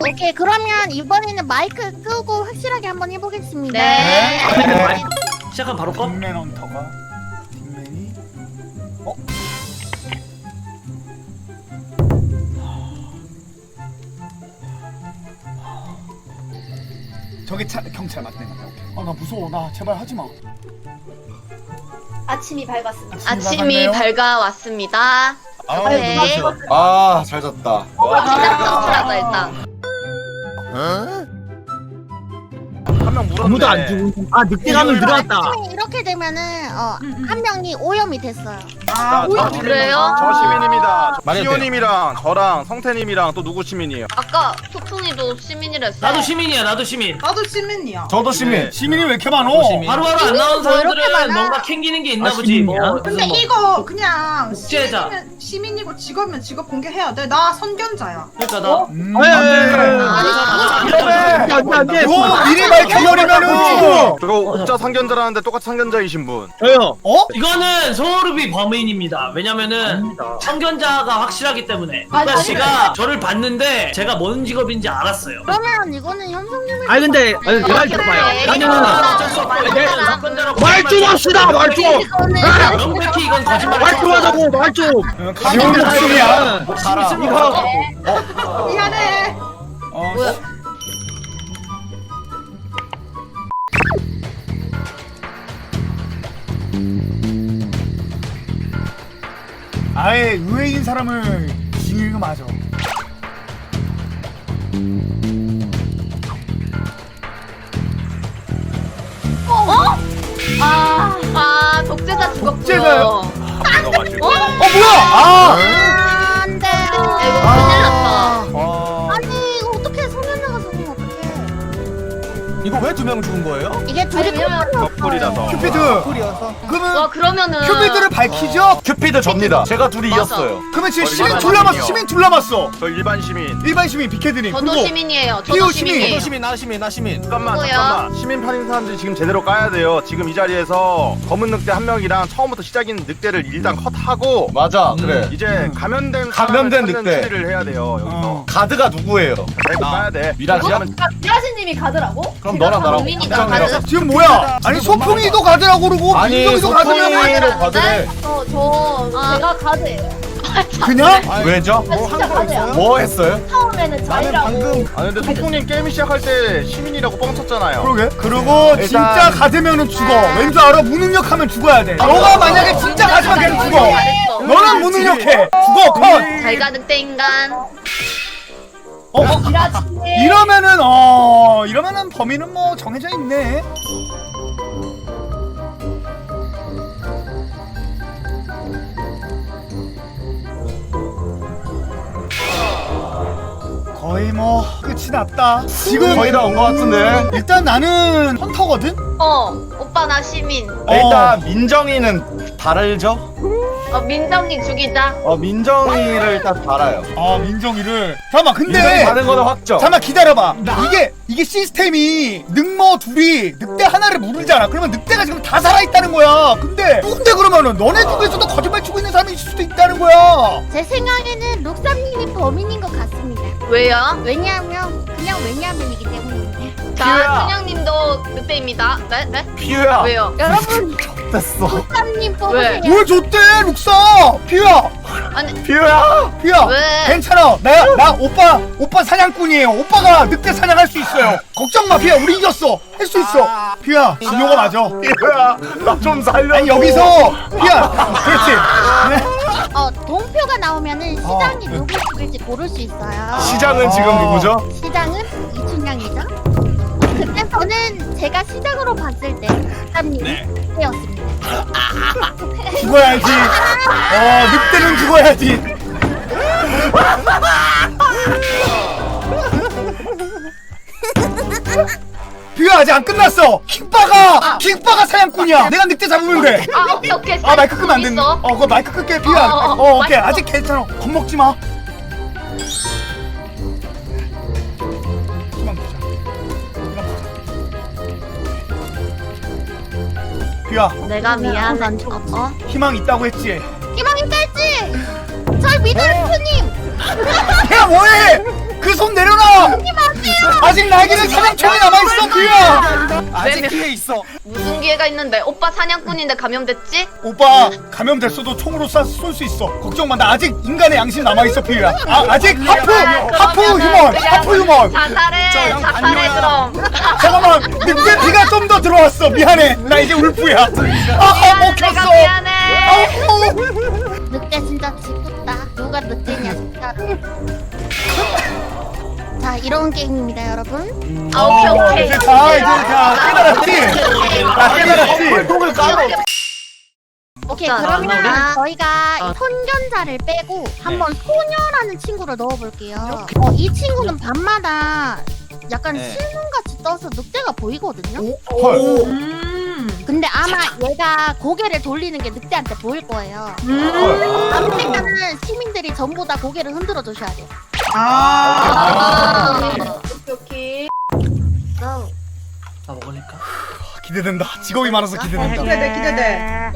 오케이 그러면 이번에는 마이크 끄고 확실하게 한번 해보겠습니다. 네. 네. 시작하면 바로 꺼? 빅맨 헌터가 빅맨이 어? 저기 차, 경찰 맞네 아나 무서워 나 제발 하지마 아침이 밝았습니다. 아침이 밝아왔습니다. 아, 네. 아, 잘 잤다. 시작 점프라다 일단. 한명 물었네. 아무도 안 죽은 아 늑대 가면 들어왔다 아침에 이렇게 되면은 어, 한 명이 오염이 됐어요. 자, 저 시민- 그래요? 저 시민입니다. 말해도 시오님이랑 저랑 성태님이랑 또 누구 시민이에요? 아까 소풍이도 시민이랬어. 나도 시민이야 나도 시민 나도 시민이야. 저도 시민. 시민이 왜 이렇게 많어? 바로바로 안 나온 뭐 이렇게 사람들은 많아? 뭔가 캥기는 게 있나 아, 보지 시민이야? 뭐 근데 뭐 이거 그냥 독재자. 시민이면 시민이고 직업이면 직업 공개해야 돼. 나 선견자야. 그러니까 나 음, 예, 예, 안돼 안돼 안돼 오 미리 밝혀버리면은 저거 옥자 상견자라는데 똑같이 상견자이신 분. 저요 어? 이거는 소르비 범인 입니다. 왜냐면은 참견자가 확실하기 때문에 아니, 그러니까 씨가 저를 봤는데 제가 뭔 직업인지 알았어요. 그러면 이거는 현성님을 아니 근데 아니 내가 들어봐요 네. 나는 나는 어쩔 수 없고 네. 이거는 사건자라고 말좀 합시다 말 좀 이거는 명백히 이건 거짓말. 말 좀 하자고 말좀 가면 목숨이야 가라. 이거 미안해. 어, 뭐야? 아예 의외인 사람을 지는 거 맞아 아, 아 독재자 죽었고요. 독재자요? 어? 어 뭐야 아 이거 왜 두 명 죽은 거예요? 이게 둘이 왜냐면- 커플이라서. 큐피드 와 그러면 그러면은 큐피드를 밝히죠? 큐피드 접니다. 제가 둘이 맞아. 이었어요. 그러면 지금 어, 시민 일반 둘 남았어 시민이요. 시민 둘 남았어 저 일반 시민. 일반 시민 비케드님 저도 그리고 시민이에요. 피오 저도 시민. 시민이에요. 시민, 나 시민, 나 시민. 잠깐만 뭐야? 잠깐만. 시민판인 사람들이 지금 제대로 까야 돼요. 지금 이 자리에서 검은 늑대 한 명이랑 처음부터 시작인 늑대를 일단 컷하고 맞아, 그래. 이제 감염된 감염된 사람을 찾는 늑대. 처리를 해야 돼요. 여기서. 어. 가드가 누구예요? 내가 까야 돼. 미라지야? 미라지님이 가더라고? 그럼 너랑 나랑. 가드. 지금 뭐야 아니 소풍이도 가드라고 그러고 아니, 민정이도 가드라고 소풍이로 가드래. 저, 저, 아. 제가 가드예요. 그냥? 왜죠? 나 진짜 가드야. 뭐 했어요? 처음에는 자이라고. 아 근데 소풍님 게임 시작할 때 시민이라고 뻥쳤잖아요. 그러게 그리고 일단- 진짜 가드면은 죽어 왠지 알아 무능력하면 죽어야 돼 너가 만약에 진짜 가지면 걔는 죽어. 너는 무능력해 죽어 컷 잘가 늑대 인간. 어, 어, 미라지님. 이러면은 어 이러면은 범인은 뭐 정해져 있네 거의 뭐 끝이 났다 지금 거의 다온거 같은데. 일단 나는 헌터거든 어 오빠 나 시민. 일단 민정이는 달알죠? 어 민정님 죽이자. 어, 민정이를 일단 달아요. 아 민정이를 잠깐만 민정이 근데 다는 거는 확정. 잠깐만 기다려봐 이게 이게 시스템이 늑머 둘이 늑대 하나를 물으잖아 그러면 늑대가 지금 다 살아있다는 거야 근데 누군데 그러면은 너네 중에서도 거짓말 치고 있는 사람이 있을 수도 있다는 거야 제 생각에는 룩삼님이 범인인 것 같습니다. 왜요? 왜냐하면 그냥 왜냐하면이기 때문인데. 자 순영님도 늑대입니다. 네 네. 피우야. 왜요? 여러분 됐어. 룩삼님 뽑으세요. 뭘 줬대 룩사 피우야 아니 피우야. 피우야 왜? 괜찮아 나, 나 오빠 오빠 사냥꾼이에요 오빠가 늑대 사냥할 수 있어요 걱정 마 피우야 우리 이겼어 할 수 있어 피우야 진호가 맞아 피우야. 나 좀 살려. 아니 여기서 피우야 그렇지 네? 어 동표가 나오면은 어. 시장이 누구 죽일지 고를 수 있어요. 시장은 지금 어. 누구죠? 시장은 이춘향이죠. 저는 제가 시장으로 봤을 때 룩삼님이 늑대였습니다. 죽어야지. 어 늑대는 죽어야지. 뷰야 아직 안 끝났어. 킹바가 킹바가 사냥꾼이야. 내가 늑대 잡으면 돼아 아 오케이 오케이. 마이크 끄면 안 된다 있어. 어 그거 마이크 끌게. 뷰야 어, 어, 어, 어 오케이. 마이크 아직 괜찮아. 겁먹지 마 야 내가 미안한 어? 희망 있다고 했지? 희망이 딸지. 절 믿어요, 님! 야 뭐해? 그 손 내려놔! 아직 나에게는 사냥총이 남아있어 그야! 아직 기회 있어. 무슨 기회가 있는데? 오빠 사냥꾼인데 감염됐지? 오빠 감염됐어도 총으로 쏠수 있어. 걱정 마나 아직 인간의 양심 남아있어 피야. 아, 아직 하프 하프 휴먼 하프 휴먼. 자살해 자살해. 그럼 잠깐만 늑대 피가 좀 더 들어왔어 미안해 나 이제 울프야 아 미안해 내가 먹혔어 미안해 아우. 늑대 진짜 지긋다. 누가 늑대냐 진짜로. 자 이런 게임입니다 여러분. 아 오케이 오케이 이제 자 이제 자 깨달았지 나 깨달았지 똥을 까로. 오케이 자, 그러면 나누리? 저희가 아. 선견자를 빼고 한번 소녀라는 친구를 넣어볼게요. 어, 이 친구는 밤마다 약간 네. 실눈같이 떠서 늑대가 보이거든요. 헐 음. 근데 아마 얘가 고개를 돌리는 게 늑대한테 보일 거예요. 음. 아무튼 시민들이 전부 다 고개를 흔들어 주셔야 돼요. 아. 오케이 나 먹으니까. 기대된다 직업이 많아서 기대된다 기대돼 기대돼.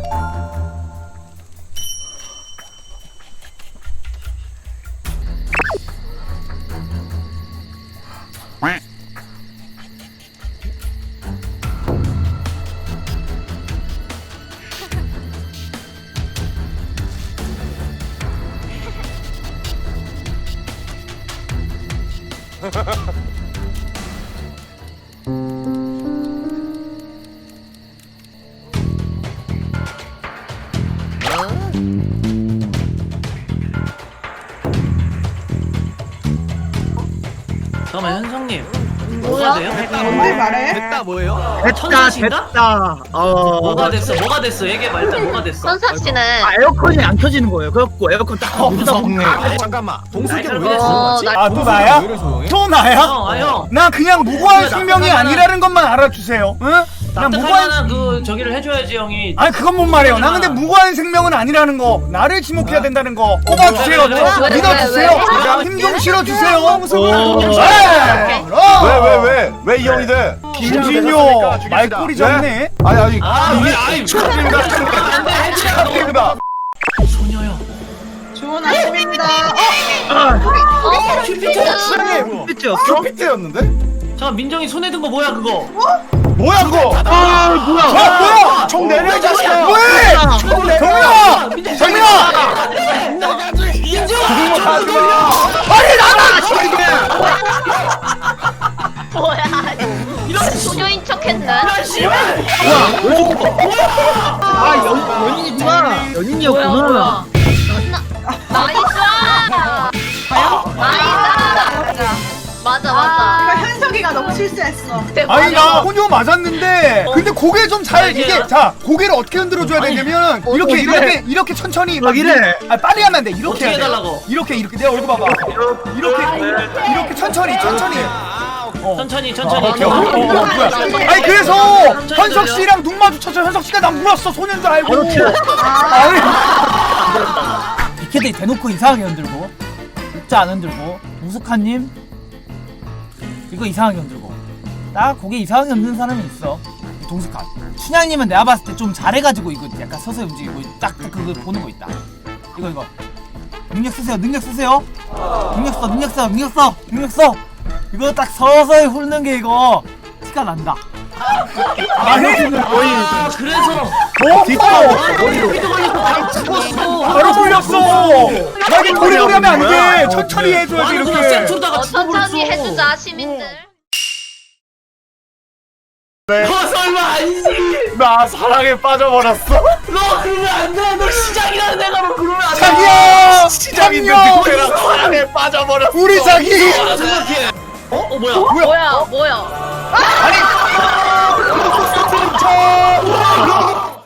잠깐만 현성님. 뭐가 돼요? 뭔데 말해? 됐다 뭐예요? 됐다, 천사신가? 됐다 어 뭐가 됐어? 뭐가 됐어? 얘기해봐 일단 뭐가 됐어? 선석 씨는 아 에어컨이 안 켜지는 거예요 그래갖고 에어컨 딱 누르다 보면 아, 잠깐만. 동숙이는 왜 어, 나 아 또 나야? 또 나야? 형, 아 형. 나 그냥 무고한 생명이 아니라는 것만 알아주세요 응? 나 납득할 무고한 만한 그 저기를 해줘야지 형이. 아니 그건 못 말해요? 나 근데 무고한 생명은 아니라는 거. 나를 지목해야 된다는 거. 뽑아주세요 왜, 왜, 왜, 왜, 믿어주세요. 왜, 왜? 힘좀 실어주세요. 오. 네, 그럼. 왜? 왜? 왜 왜 이 형이 돼? 김진효. 말꼬리 잡네? 아니 아니. 아, 왜? 아이 축하드립니다. 안돼 너. 축하드립니다. 소녀요. 좋은 아침입니다. 어? 끝이었어? 큐피트였는데? 잠깐 민정이 손에 든 거 뭐야 그거? 뭐야 그거? 아 뭐야? 야? 뭐야? 총 내려 이 자식아. 뭐해? 정민아 정민아 하지 마. 뭐야? 이런 소녀인 척했네 아 씨발. 아 연, 연인이구나. 뭐야 연인이었구나. 뭐야 실수했어. 아니 나 혼자 맞았는데 근데 고개 좀잘 이게- 이게 자 고개를 어떻게 흔들어 줘야 되냐면 어, 이렇게 이래. 이렇게 이렇게 천천히 막 이래. 아 빨리 하면 안 돼. 이렇게 어떻게 해야 돼. 해달라고? 이렇게 이렇게. 내 얼굴 봐봐. 이렇게 이렇게. 천천히 천천히. 어. 천천히 천천히. 오케이, 오케이. 어, 어, 뭐야. 아니 그래서 현석 씨랑 눈 마주쳐서 현석 씨가 나 물었어. 소년 줄 알고. 아니 비케드 대놓고 이상하게 흔들고 진짜 안 흔들고 무스카님? 이거 이상하게 흔들고 나 고개 이상하게 흔드는 사람이 있어. 동숙한 춘향님은 내가 봤을 때 좀 잘해가지고 이거 약간 서서히 움직이고 딱 그거 보는 거 있다. 이거 이거. 능력 쓰세요 능력 쓰세요. 능력 써 능력 써 능력 써 능력 써. 이거 딱 서서히 훑는 게 이거 티가 난다. 아니 아 그래서 어? 피도 걸리고 바로 죽었어. 바로 돌렸어. 나 이게 도리도리 하면 안돼. 천천히 해줘야지 나는 그냥 이렇게. 센트로다가 어, 천천히 죽어버렸어. 해주자 시민들 너 설마 아니지? 나 사랑에 빠져버렸어. 너 그러면 안 돼. 너 시작이라는 내가 너 그러면 안 돼. 자기야 시작인데 늑대랑 사랑에 빠져버렸어. 우리 자기 생각해? 어? 어 뭐야? 뭐야 뭐야 아니